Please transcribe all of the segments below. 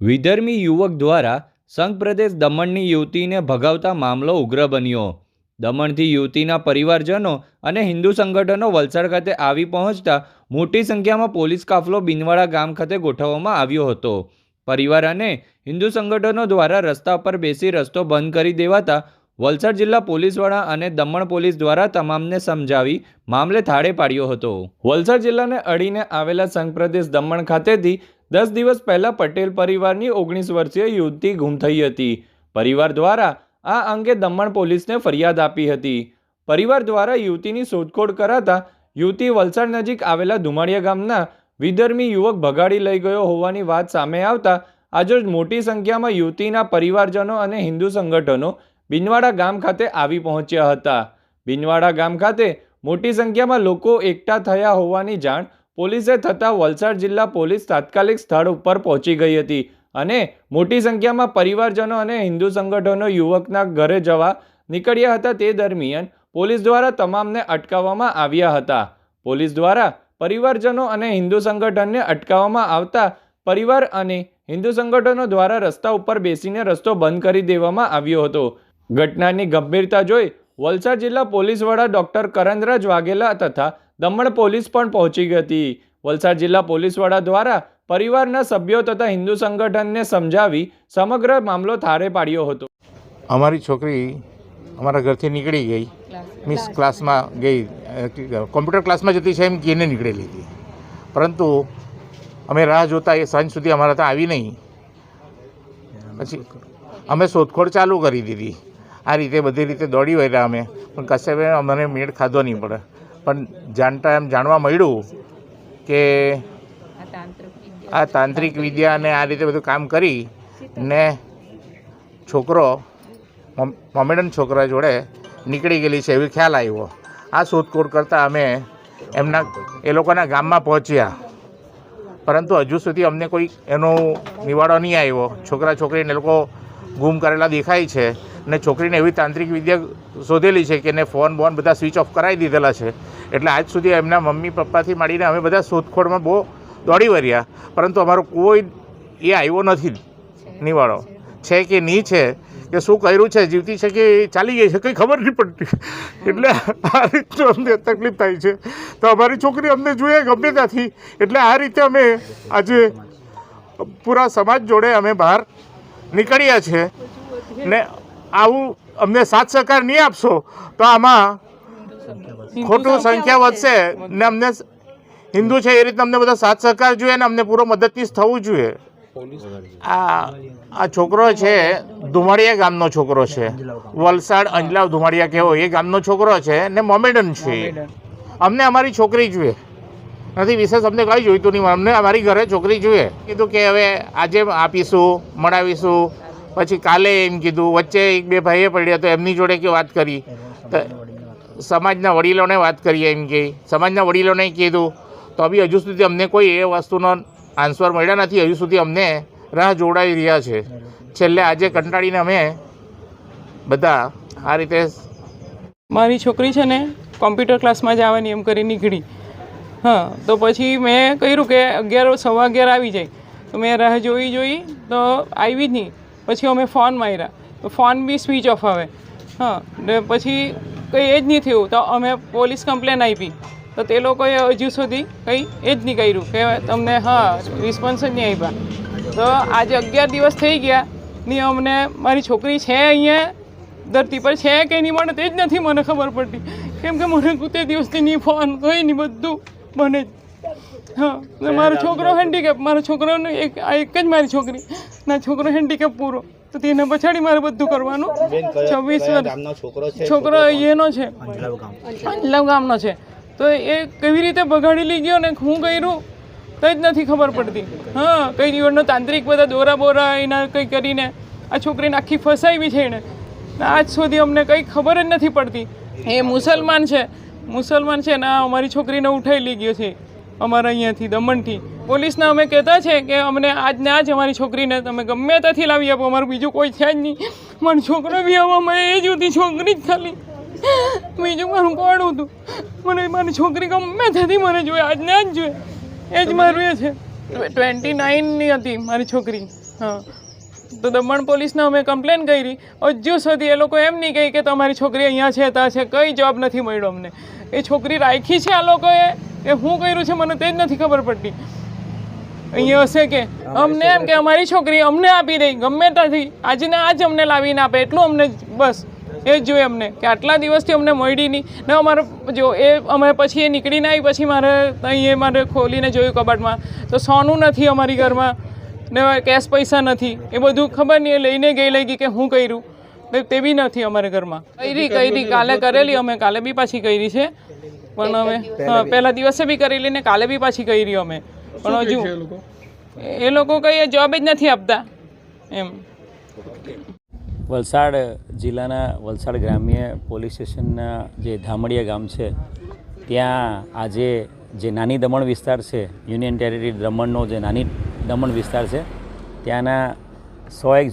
વિધર્મી યુવક દ્વારા સંઘ પ્રદેશ દમણની યુવતીને ભગાવતા મામલો ઉગ્ર બન્યો. દમણથી યુવતીના પરિવારજનો અને હિન્દુ સંગઠનો વલસાડ ખાતે આવી પહોંચતા મોટી સંખ્યામાં પોલીસ કાફલો બિનવાડા ગામ ખાતે ગોઠવવામાં આવ્યો હતો. પરિવાર અને હિન્દુ સંગઠનો દ્વારા રસ્તા પર બેસી રસ્તો બંધ કરી દેવાતા વલસાડ જિલ્લા પોલીસવાળા અને દમણ પોલીસ દ્વારા તમામને સમજાવી મામલે થાળે પાડ્યો હતો. વલસાડ જિલ્લાને અડીને આવેલા સંઘ પ્રદેશ દમણ ખાતેથી દસ દિવસ પહેલા પટેલ પરિવારની ઓગણીસ વર્ષીય યુવતી ગુમ થઈ હતી. પરિવાર દ્વારા આ અંગે દમણ પોલીસને ફરિયાદ આપી હતી. પરિવાર દ્વારા યુવતીની શોધખોળ કરાતા યુવતી વલસાડ નજીક આવેલા ધુમાડિયા ગામના વિધર્મી યુવક ભગાડી લઈ ગયો હોવાની વાત સામે આવતા આજરોજ મોટી સંખ્યામાં યુવતીના પરિવારજનો અને હિન્દુ સંગઠનો બિનવાડા ગામ ખાતે આવી પહોંચ્યા હતા. બિનવાડા ગામ ખાતે મોટી સંખ્યામાં લોકો એકઠા થયા હોવાની જાણ પોલીસે થતાં વલસાડ જિલ્લા પોલીસ તાત્કાલિક સ્થળ ઉપર પહોંચી ગઈ હતી અને મોટી સંખ્યામાં પરિવારજનો અને હિન્દુ સંગઠનો યુવકના ઘરે જવા નીકળ્યા હતા તે દરમિયાન પોલીસ દ્વારા તમામને અટકાવવામાં આવ્યા હતા. પોલીસ દ્વારા પરિવારજનો અને હિન્દુ સંગઠનને અટકાવવામાં આવતા પરિવાર અને હિન્દુ સંગઠનો દ્વારા રસ્તા ઉપર બેસીને રસ્તો બંધ કરી દેવામાં આવ્યો હતો. ઘટનાની ગંભીરતા જોઈ વલસાડ જિલ્લા પોલીસ વડા ડૉક્ટર કરણરાજ વાઘેલા તથા દમણ પોલીસ પણ પહોંચી ગઈ. હતી વલસાડ જિલ્લા પોલીસ વડા દ્વારા પરિવારના સભ્યો તથા હિન્દુ સંગઠનને સમજાવી સમગ્ર મામલો થારે પાડ્યો હતો. અમારી છોકરી અમારા ઘરથી નીકળી ગઈ. મિસ ક્લાસમાં ગઈ. કોમ્પ્યુટર ક્લાસમાં જતી છે એમ કહીને નીકળેલી હતી. પરંતુ અમે રાહ જોતા એ સાંજ સુધી અમારા ત્યાં આવી નહીં. પછી અમે શોધખોળ ચાલુ કરી દીધી. આ રીતે બધી રીતે દોડી વળ્યા અમે. પણ કશે બી અમને મેળ ખાધો નહીં પડે. પણ જાણતા એમ જાણવા મળ્યું કે આ તાંત્રિક વિદ્યા અને આ રીતે બધું કામ કરી ને છોકરો, મોમ- મોમેડન છોકરા જોડે નીકળી ગયેલી છે એવી ખ્યાલ આવ્યો. આ શોધખોળ કરતાં અમે એમના, એ લોકોના ગામમાં પહોંચ્યા. પરંતુ હજુ સુધી અમને કોઈ એનો નિવાડો નહીં આવ્યો. છોકરા છોકરીને લોકો ગુમ કરેલા દેખાય છે. ને છોકરીને એવી તાંત્રિક વિદ્યા શોધેલી છે કે એને ફોન બોન બધા સ્વિચ ઓફ કરાવી દીધેલા છે. એટલે આજ સુધી એમના મમ્મી પપ્પાથી માંડીને અમે બધા શોધખોળમાં બહુ દોડી વર્યા. પરંતુ અમારો કોઈ એ આવ્યો નથી નિવાળો. છે કે નહીં છે? કે શું કર્યું છે? જીવતી છે કે ચાલી ગઈ છે? કંઈ ખબર નહીં પડતી. એટલે આ રીતનું અમને તકલીફ થાય છે. તો અમારી છોકરી અમને જોઈએ ગમે ત્યાંથી. એટલે આ રીતે અમે આજે પૂરા સમાજ જોડે અમે બહાર નીકળ્યા છે. ને આવું અમને સાથ સહકાર નહીં આપશો તો આમાં ખોટું સંખ્યા વધશે. ને અમને હિન્દુ છે એ રીતે અમને બધા સાથ સહકાર જોઈએ ને અમને પૂરો મદદનીશ થવું જોઈએ. આ આ છોકરો છે ધુમાડિયા ગામનો છોકરો છે. વલસાડ અંજલાવ ધુમાડિયા કેવો એ ગામનો છોકરો છે ને મોમેડન છે. અમને અમારી છોકરી જોઈએ. નથી વિશેષ અમને કંઈ જોઈતું નહીં અમને અમારી ઘરે છોકરી જોઈએ. કીધું કે હવે આજે આપીશું મળાવીશું. પછી કાલે એમ કીધું વચ્ચે એક બે ભાઈએ પડ્યા તો એમની જોડે કે વાત કરી? તો સમાજના વડીલોને વાત કરીએ એમ કે. સમાજના વડીલોને કીધું તો બી હજુ સુધી અમને કોઈ એ વસ્તુનો આન્સર મળ્યા નથી. હજુ સુધી અમને રાહ જોડાઈ રહ્યા છે. છેલ્લે આજે કંટાળીને અમે બધા આ રીતે મારી છોકરી છે ને કોમ્પ્યુટર ક્લાસમાં જવાની એમ કરી નીકળી. હા તો પછી મેં કર્યું કે અગિયાર સવા અગિયાર આવી જાય. તો મેં રાહ જોઈ જોઈ તો આવી જ નહીં. પછી અમે ફોન માર્યા. તો ફોન બી સ્વિચ ઓફ આવે હા, ને પછી કંઈ એ જ નહીં થયું. તો અમે પોલીસ કમ્પ્લેન આપી. તો તે લોકોએ હજુ સુધી કંઈ એ જ નહીં કર્યું કે તમને, હા રિસ્પોન્સ જ નહીં આપ્યા. તો આજે અગિયાર દિવસ થઈ ગયા. ની અમને, મારી છોકરી છે અહીંયા. ધરતી પર છે કે નહીં મળે તે જ નથી મને ખબર પડતી. કેમ કે મને તે દિવસથી નહીં ફોન કોઈ નહીં બધું. મને જ. હા ને મારો છોકરો હેન્ડીકેપ મારો છોકરોને એક આ એક જ મારી છોકરી. ના છોકરો હેન્ડીકેપ પૂરો. તો તેના પછાડી મારે બધું કરવાનું. છવ્વીસ વર્ષ. છોકરો એનો છે. અંજલાવ ગામનો છે. તો એ કેવી રીતે બગાડી લઈ ગયો ને હું કર્યું? તો જ નથી ખબર પડતી. હા કઈ દિવસનો તાંત્રિક બધા દોરા બોરા એના કંઈ કરીને આ છોકરીને આખી ફસાવી બી છે એણે. ને આજ સુધી અમને કંઈ ખબર જ નથી પડતી. એ મુસલમાન છે. મુસલમાન છે ને અમારી છોકરીને ઉઠાઈ લઈ ગયો છે. અમારા અહીંયાથી દમણથી. પોલીસના અમે કહેતા છે કે અમને આજ ને આજ અમારી છોકરીને તમે ગમે ત્યાંથી લાવી આપો અમારું બીજું કોઈ છે જ નહીં. મારો છોકરો બી આવો મળે એ જ હતી છોકરી જ ખાલી. બીજું મારું કોણ હતું મને મારી છોકરી ગમે ત્યાંથી મને જોઈએ આજ ને આજ જોઈએ એ જ મારું એ છે. ટ્વેન્ટી નાઇનની હતી મારી છોકરી. હા. તો દમણ પોલીસને અમે કમ્પ્લેન કરી. હજુ સુધી એ લોકો એમ નહીં કહી કે તમારી છોકરી અહીંયા છે ત્યાં છે કંઈ જવાબ નથી મળ્યો અમને. એ છોકરી રાખી છે આ લોકોએ? કે હું કર્યું છે મને તે જ નથી ખબર પડતી. અહીંયા હશે કે? અમને એમ કે અમારી છોકરી અમને આપી દઈ ગમે ત્યાંથી. આજને આજ અમને લાવીને આપે એટલું અમને બસ. એ જ જોઈએ અમને કે આટલા દિવસથી અમને મળી નહીં. ને અમારે જો એ અમે પછી એ નીકળીને આવી પછી મારે અહીં મારે ખોલીને જોયું કબાટમાં. તો સોનું નથી અમારી ઘરમાં. ને કેશ પૈસા નથી. એ બધું ખબર નહીં એ લઈને ગઈ લઈ ગઈ કે હું કર્યું? તે- બી નથી અમારે ઘરમાં. કરી કરી કાલે કરેલી અમે કાલે બી પાછી કરી છે. પણ અમે હા પહેલા દિવસે બી કરેલી ને કાલે બી પાછી કરી અમે. પણ હજુ એ લોકો? કઈ જવાબ જ નથી આપતા. એમ. વલસાડ જિલ્લાના વલસાડ ગ્રામ્ય પોલીસ સ્ટેશનના જે ધામડિયા ગામ છે ત્યાં આજે જે નાની દમણ વિસ્તાર છે યુનિયન ટેરેટરી દમણનો જે નાની દમણ વિસ્તાર છે. ત્યાંના સો એક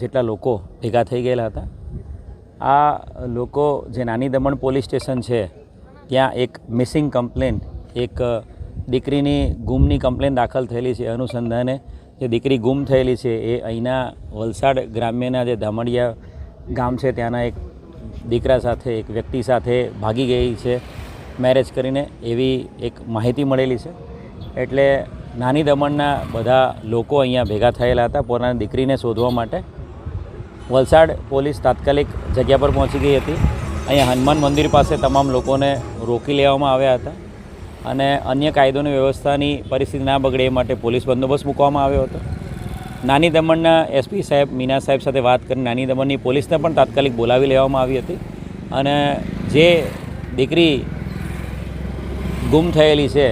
જેટલા લોકો ભેગા થઈ ગયેલા હતા. આ લોકો જે નાની દમણ પોલીસ સ્ટેશન છે, ત્યાં એક મિસિંગ કમ્પ્લેન, એક દીકરીની ગુમની કમ્પ્લેન દાખલ થયેલી છે. અનુસંધાને જે દીકરી ગુમ થયેલી છે, એ અહીંના વલસાડ ગ્રામ્યના જે ધામડિયા ગામ છે, ત્યાંના એક દીકરા સાથે, એક વ્યક્તિ સાથે ભાગી ગઈ છે. મેરેજ કરીને એવી એક માહિતી મળેલી છે. એટલે નાની દમણના બધા લોકો અહીંયા ભેગા થયેલા હતા પોતાની દીકરીને શોધવા માટે. વલસાડ પોલીસ તાત્કાલિક જગ્યા પર પહોંચી ગઈ હતી. અહીંયા હનુમાન મંદિર પાસે તમામ લોકોને રોકી લેવામાં આવ્યા હતા અને અન્ય કાયદોની વ્યવસ્થાની પરિસ્થિતિ ના બગડે એ માટે પોલીસ બંદોબસ્ત મૂકવામાં આવ્યો હતો. નાની દમણના એસપી સાહેબ મીના સાહેબ સાથે વાત કરી નાની દમણની પોલીસને પણ તાત્કાલિક બોલાવી લેવામાં આવી હતી અને જે દીકરી ગુમ થયેલી છે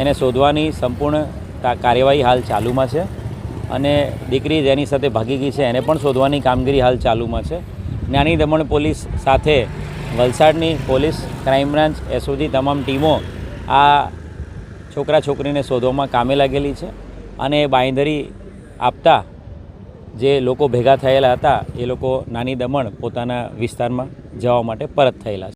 એને શોધવાની સંપૂર્ણ કાર્યવાહી હાલ ચાલુમાં છે. અને દીકરી જેની સાથે ભાગી ગઈ છે, એને પણ શોધવાની કામગીરી હાલ ચાલુમાં છે. નાની દમણ પોલીસ સાથે વલસાડની પોલીસ ક્રાઇમ બ્રાન્ચ એસઓજી તમામ ટીમો આ છોકરા છોકરીને શોધવામાં કામે લાગેલી છે અને એ બાંયધરી આપતા જે લોકો ભેગા થયેલા હતા, એ લોકો નાની દમણ પોતાના વિસ્તારમાં જવા માટે પરત થયેલા છે.